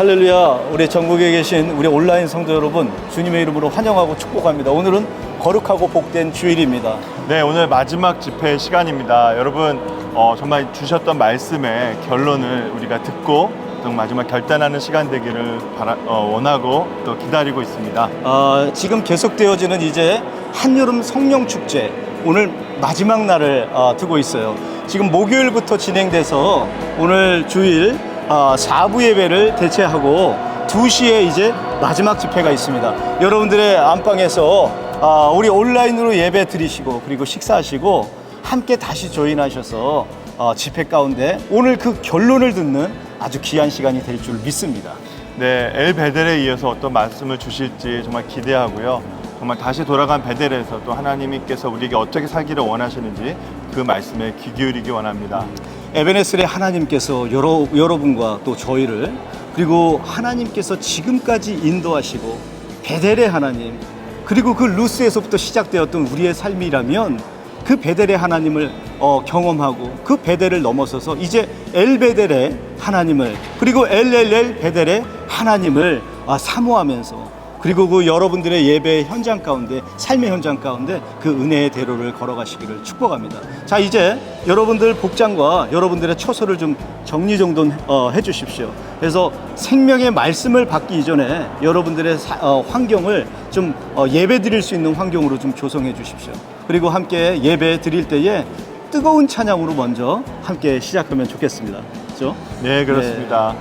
아, 할렐루야. 우리 전국에 계신 우리 온라인 성도 여러분, 주님의 이름으로 환영하고 축복합니다. 오늘은 거룩하고 복된 주일입니다. 네, 오늘 마지막 집회 시간입니다. 여러분, 어, 정말 주셨던 말씀의 결론을 우리가 듣고 또 마지막 결단하는 시간 되기를 바라, 어, 원하고 또 기다리고 있습니다. 아, 지금 계속되어지는 이제 한여름 성령 축제 오늘 마지막 날을 아, 두고 있어요. 지금 목요일부터 진행돼서 오늘 주일 아, 4부 예배를 대체하고 2시에 이제 마지막 집회가 있습니다. 여러분들의 안방에서 아, 우리 온라인으로 예배 드리시고 그리고 식사하시고 함께 다시 조인하셔서 어, 집회 가운데 오늘 그 결론을 듣는 아주 귀한 시간이 될 줄 믿습니다. 네, 엘 베델에 이어서 어떤 말씀을 주실지 정말 기대하고요. 정말 다시 돌아간 베델에서 또 하나님께서 우리에게 어떻게 살기를 원하시는지 그 말씀에 귀 기울이기 원합니다. 에베네스의 하나님께서 여러, 여러분과 또 저희를 그리고 하나님께서 지금까지 인도하시고 베델의 하나님 그리고 그 루스에서부터 시작되었던 우리의 삶이라면 그 베델의 하나님을 어, 경험하고 그 베델을 넘어서서 이제 엘 베델의 하나님을 그리고 엘엘엘 베델의 하나님을 아, 사모하면서 그리고 그 여러분들의 예배 현장 가운데 삶의 현장 가운데 그 은혜의 대로를 걸어가시기를 축복합니다. 자 이제 여러분들 복장과 여러분들의 처소를 좀 정리정돈 어, 해주십시오. 그래서 생명의 말씀을 받기 이전에 여러분들의 사- 어, 환경을 좀 어, 예배 드릴 수 있는 환경으로 좀 조성해 주십시오. 그리고 함께 예배 드릴 때에 뜨거운 찬양으로 먼저 함께 시작하면 좋겠습니다. 그렇죠? 네, 그렇습니다.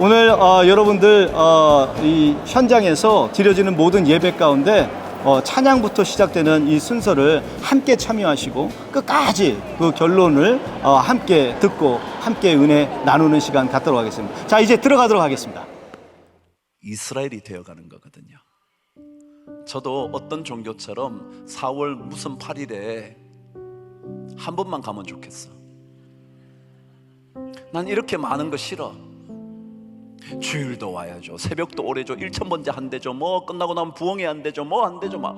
오늘 어, 여러분들 어, 이 현장에서 드려지는 모든 예배 가운데 어, 찬양부터 시작되는 이 순서를 함께 참여하시고 끝까지 그 결론을 어, 함께 듣고 함께 은혜 나누는 시간 갖도록 하겠습니다. 자 이제 들어가도록 하겠습니다. 이스라엘이 되어가는 거거든요. 저도 어떤 종교처럼 4월 무슨 8일에 한 번만 가면 좋겠어. 난 이렇게 많은 거 싫어. 주일도 와야죠. 새벽도 오래죠. 일천번째 한 대죠. 뭐 끝나고 나면 부엉이 한 대죠. 뭐 한 대죠. 막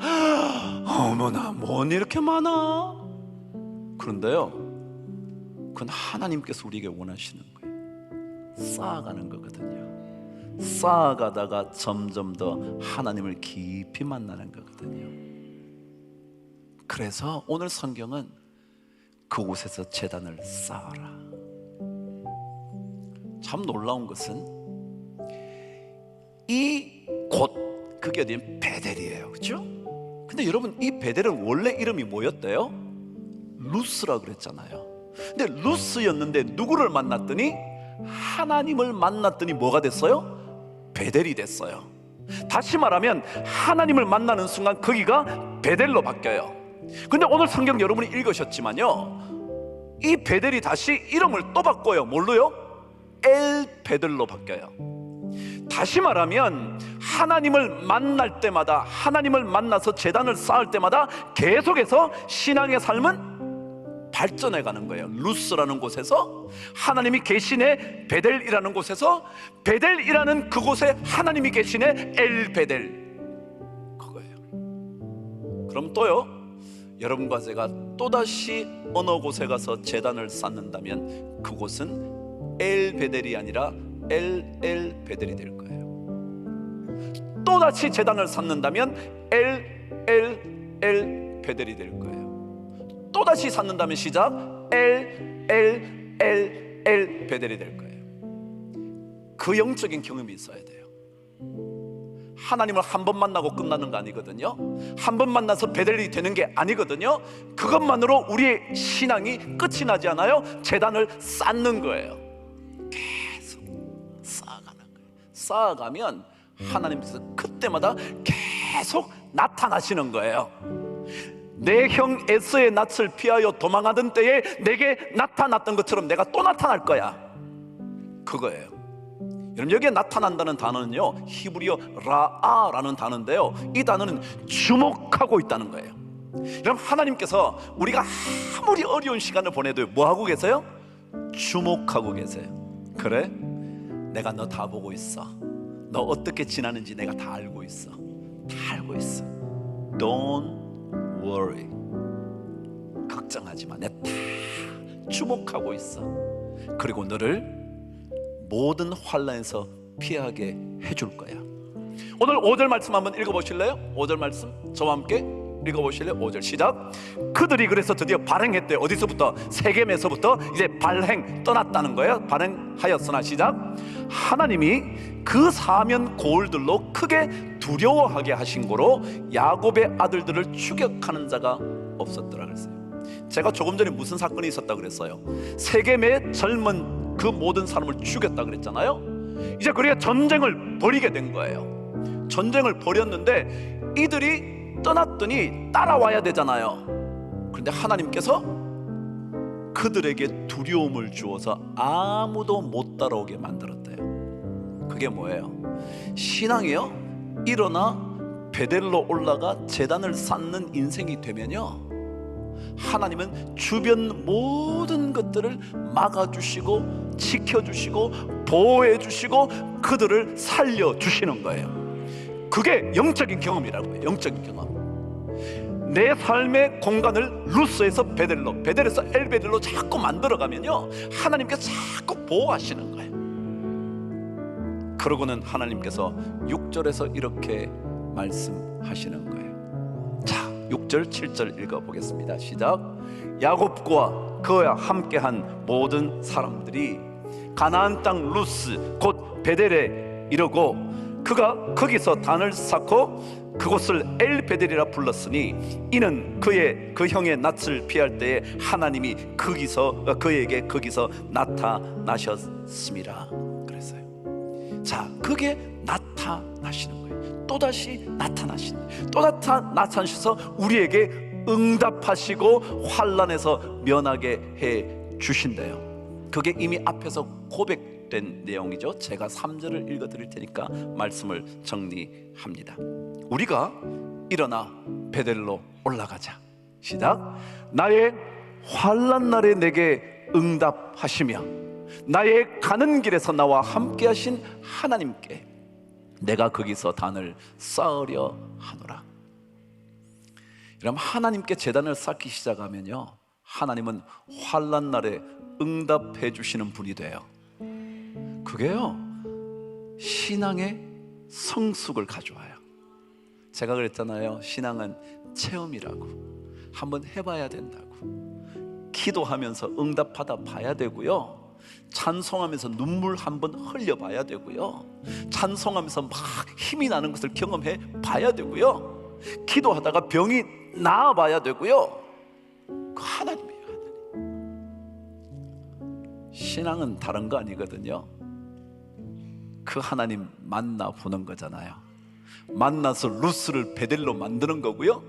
어머나 뭔 이렇게 많아. 그런데요. 그건 하나님께서 우리에게 원하시는 거예요. 쌓아가는 거거든요. 쌓아가다가 점점 더 하나님을 깊이 만나는 거거든요. 그래서 오늘 성경은 그곳에서 재단을 쌓아라. 참 놀라운 것은 이 곳 그게 어디 베델이에요, 그렇죠? 근데 여러분 이 베델은 원래 이름이 뭐였대요? 루스라 그랬잖아요. 근데 루스였는데 누구를 만났더니 하나님을 만났더니 뭐가 됐어요? 베델이 됐어요. 다시 말하면 하나님을 만나는 순간 거기가 베델로 바뀌어요. 근데 오늘 성경 여러분이 읽으셨지만요. 이 베델이 다시 이름을 또 바꿔요. 뭘로요? 엘 베델로 바뀌어요. 다시 말하면 하나님을 만날 때마다 하나님을 만나서 재단을 쌓을 때마다 계속해서 신앙의 삶은 발전해 가는 거예요. 루스라는 곳에서 하나님이 계시네 베델이라는 곳에서 베델이라는 그곳에 하나님이 계시네 엘 베델 그거예요. 그럼 또요. 여러분과 제가 또다시 어느 곳에 가서 재단을 쌓는다면 그곳은 엘 베델이 아니라 엘엘 베델이 될 거예요. 또다시 재단을 쌓는다면 엘엘엘 베델이 될 거예요. 또다시 쌓는다면 시작 엘엘엘엘 베델이 될 거예요. 그 영적인 경험이 있어야 돼요. 하나님을 한 번 만나고 끝나는 거 아니거든요. 한 번 만나서 베델이 되는 게 아니거든요. 그것만으로 우리의 신앙이 끝이 나지 않아요. 재단을 쌓는 거예요. 쌓아가면 하나님께서 그때마다 계속 나타나시는 거예요. 내 형 에서의 낯을 피하여 도망하던 때에 내게 나타났던 것처럼 내가 또 나타날 거야. 그거예요. 여러분 여기에 나타난다는 단어는요 히브리어 라아라는 단어인데요 이 단어는 주목하고 있다는 거예요 여러분 하나님께서 우리가 아무리 어려운 시간을 보내도 뭐 하고 계세요? 주목하고 계세요 그래? 내가 너 다 보고 있어. 너 어떻게 지나는지 내가 다 알고 있어. 다 알고 있어. Don't worry. 걱정하지 마. 내가 다 주목하고 있어. 그리고 너를 모든 환란에서 피하게 해줄 거야. 오늘 5절 말씀 한번 읽어보실래요? 5절 말씀. 저와 함께 읽어보실래요? 5절 시작. 그들이 그래서 드디어 발행했대. 어디서부터? 세겜에서부터 이제 발행 떠났다는 거예요. 발행하였으나 시작. 하나님이 그 사면 고을들로 크게 두려워하게 하신 거로 야곱의 아들들을 추격하는 자가 없었더라 그랬어요. 제가 조금 전에 무슨 사건이 있었다 그랬어요? 세겜의 젊은 그 모든 사람을 죽였다 그랬잖아요. 이제 그리고 전쟁을 벌이게 된 거예요. 전쟁을 벌였는데 이들이 떠났더니 따라와야 되잖아요. 그런데 하나님께서 그들에게 두려움을 주어서 아무도 못 따라오게 만들었대요. 그게 뭐예요? 신앙이요? 일어나 베델로 올라가 재단을 쌓는 인생이 되면요. 하나님은 주변 모든 것들을 막아주시고 지켜주시고 보호해주시고 그들을 살려주시는 거예요. 그게 영적인 경험이라고 해요. 영적인 경험. 내 삶의 공간을 루스에서 베델로, 베델에서 엘베델로 자꾸 만들어가면요, 하나님께서 자꾸 보호하시는 거예요. 그러고는 하나님께서 6절에서 이렇게 말씀하시는 거예요. 자, 6절, 7절 읽어보겠습니다. 시작. 야곱과 그와 함께한 모든 사람들이 가나안 땅 루스 곧 베델에 이르고 그가 거기서 단을 쌓고 그곳을 엘베델이라 불렀으니 이는 그의 그 형의 낯을 피할 때에 하나님이 거기서 어, 그에게 거기서 나타나셨습니다. 그랬어요. 자, 그게 나타나시는 거예요. 또 다시 나타나신, 또 나타 나타나셔서 우리에게 응답하시고 환란에서 면하게 해 주신대요. 그게 이미 앞에서 고백 된 내용이죠. 제가 3절을 읽어 드릴 테니까 말씀을 정리합니다. 우리가 일어나 베델로 올라가자. 시작. 나의 환란 날에 내게 응답하시며 나의 가는 길에서 나와 함께 하신 하나님께 내가 거기서 단을 쌓으려 하노라. 그럼 하나님께 재단을 쌓기 시작하면요. 하나님은 환란 날에 응답해 주시는 분이 돼요. 그게요. 신앙의 성숙을 가져와요. 제가 그랬잖아요. 신앙은 체험이라고. 한번 해봐야 된다고. 기도하면서 응답하다 봐야 되고요. 찬송하면서 눈물 한번 흘려봐야 되고요. 찬송하면서 막 힘이 나는 것을 경험해 봐야 되고요. 기도하다가 병이 나아봐야 되고요. 그 하나님이에요. 하나님. 신앙은 다른 거 아니거든요. 그 하나님 만나 보는 거잖아요. 만나서 루스를 베델로 만드는 거고요.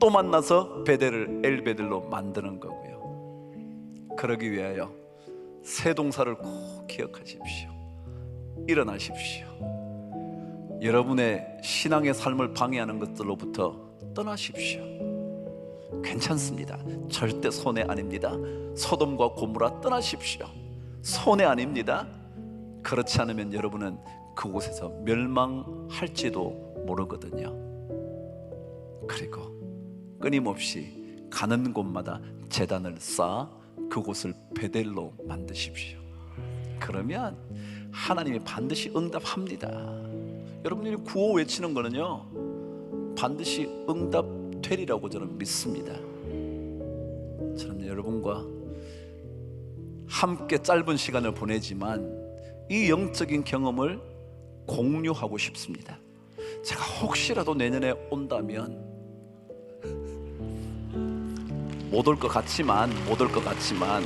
또 만나서 베델을 엘베델로 만드는 거고요. 그러기 위하여 세 동사를 꼭 기억하십시오. 일어나십시오. 여러분의 신앙의 삶을 방해하는 것들로부터 떠나십시오. 괜찮습니다. 절대 손해 아닙니다. 소돔과 고무라 떠나십시오. 손해 아닙니다. 그렇지 않으면 여러분은 그곳에서 멸망할지도 모르거든요. 그리고 끊임없이 가는 곳마다 재단을 쌓아 그곳을 베델로 만드십시오. 그러면 하나님이 반드시 응답합니다. 여러분들이 구호 외치는 거는요, 반드시 응답되리라고 저는 믿습니다. 저는 여러분과 함께 짧은 시간을 보내지만 이 영적인 경험을 공유하고 싶습니다. 제가 혹시라도 내년에 온다면 못 올 것 같지만 못 올 것 같지만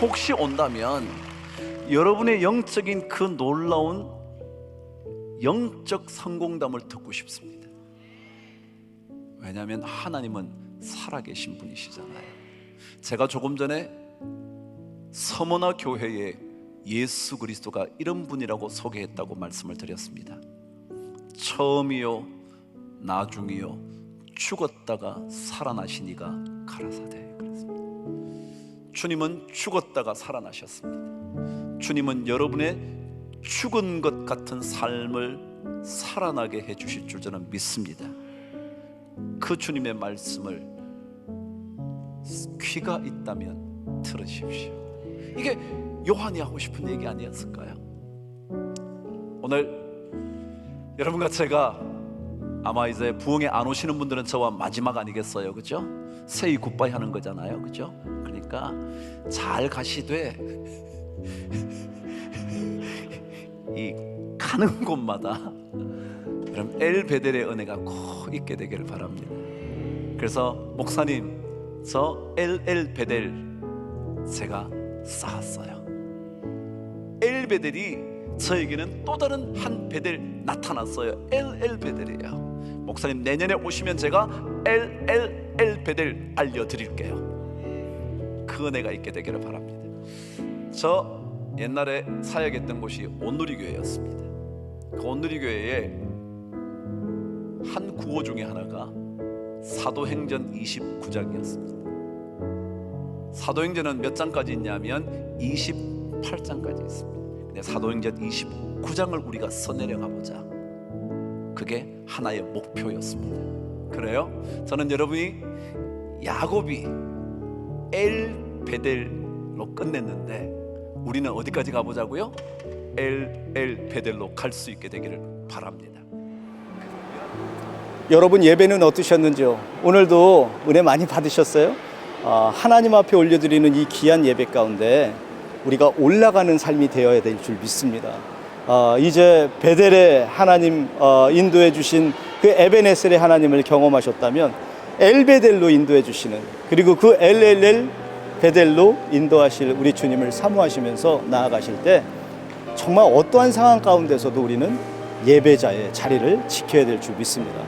혹시 온다면 여러분의 영적인 그 놀라운 영적 성공담을 듣고 싶습니다. 왜냐하면 하나님은 살아계신 분이시잖아요. 제가 조금 전에 서머나 교회에 예수 그리스도가 이런 분이라고 소개했다고 말씀을 드렸습니다. 처음이요, 나중이요, 죽었다가 살아나시니가 가라사대 그랬습니다. 주님은 죽었다가 살아나셨습니다. 주님은 여러분의 죽은 것 같은 삶을 살아나게 해 주실 줄 저는 믿습니다. 그 주님의 말씀을 귀가 있다면 들으십시오. 이게 요한이 하고 싶은 얘기 아니었을까요? 오늘 여러분과 제가 아마 이제 부흥에 안 오시는 분들은 저와 마지막 아니겠어요, 그죠? 세이 굿바이 하는 거잖아요, 그죠? 그러니까 잘 가시되 이 가는 곳마다 여러분 엘 베델의 은혜가 꼭 있게 되기를 바랍니다. 그래서 목사님 저 엘엘 베델 제가 쌓았어요. 엘 베델이 저에게는 또 다른 한 베델 나타났어요. 엘엘 베델이에요. 목사님 내년에 오시면 제가 엘엘엘 베델 알려드릴게요. 그 은혜가 있게 되기를 바랍니다. 저 옛날에 사역했던 곳이 온누리교회였습니다. 그 온누리교회에 한 구호 중에 하나가 사도행전 29장이었습니다. 사도행전은 몇 장까지 있냐면 28장까지 있습니다. 사도행전 29장을 우리가 써내려가 보자. 그게 하나의 목표였습니다. 그래요? 저는 여러분이 야곱이 엘 베델로 끝냈는데 우리는 어디까지 가보자고요? 엘 엘 베델로 갈 수 있게 되기를 바랍니다. 여러분 예배는 어떠셨는지요? 오늘도 은혜 많이 받으셨어요? 아, 하나님 앞에 올려드리는 이 귀한 예배 가운데 우리가 올라가는 삶이 되어야 될 줄 믿습니다. 아, 이제 베델의 하나님 어, 인도해 주신 그 에베네셀의 하나님을 경험하셨다면 엘베델로 인도해 주시는 그리고 그 엘엘엘 베델로 인도하실 우리 주님을 사모하시면서 나아가실 때 정말 어떠한 상황 가운데서도 우리는 예배자의 자리를 지켜야 될 줄 믿습니다.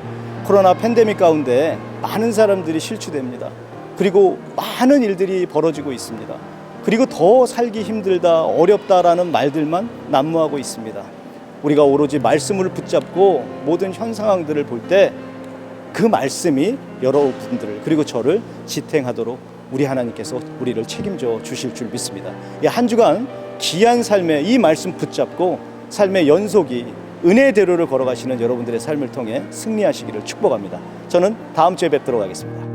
코로나 팬데믹 가운데 많은 사람들이 실추됩니다. 그리고 많은 일들이 벌어지고 있습니다. 그리고 더 살기 힘들다, 어렵다라는 말들만 난무하고 있습니다. 우리가 오로지 말씀을 붙잡고 모든 현 상황들을 볼 때 그 말씀이 여러분들을 그리고 저를 지탱하도록 우리 하나님께서 우리를 책임져 주실 줄 믿습니다. 이한 주간 귀한 삶에 이 말씀 붙잡고 삶의 연속이 은혜대로를 걸어가시는 여러분들의 삶을 통해 승리하시기를 축복합니다. 저는 다음 주에 뵙도록 하겠습니다.